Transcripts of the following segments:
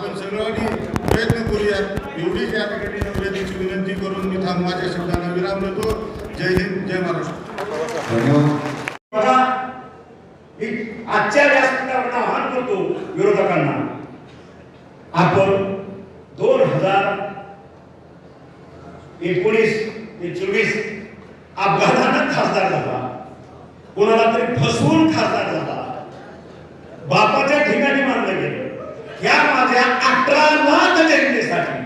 आपण सर्वांनी प्रयत्न करूया एवढीच या ठिकाणी नम्रतेची विनंती करून मी थांब माझ्या शब्दांना विराम देतो. जय हिंद जय महाराष्ट्र. आजच्या व्यासपीठावर आव्हान करतो विरोधकांना. आपण दोन हजार एकोणीस ते चोवीस अपघातानं खासदार झाला. कोणाला तरी फसवून खासदार झाला बापाच्या ठिकाणी मानलं गेलं या माझ्या अठरा लाख जनतेसाठी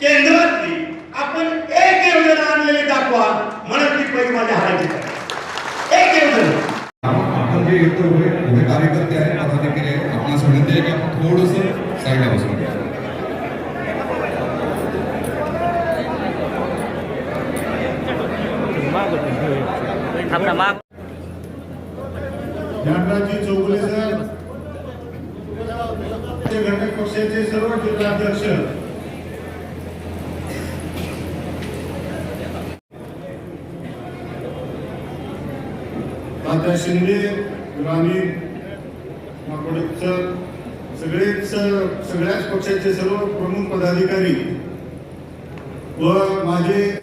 केंद्रातली आपण एक योजना आणलेली दाखवा म्हणत ती पैसे माझ्या हाताची. एक योजना. आपण जे येतो एवढे कार्यकर्ते आहेत पदाधिकारी आहेत आपणास विनंती आहे की आपण थोडस साईडला बसून ज्ञानराजी चौगुले सर ते घटक पक्षाचे सर्व जिल्हाध्यक्ष आता शिंदे ग्रामीण सर सगळेच सगळ्याच पक्षाचे सर्व प्रमुख पदाधिकारी व माझे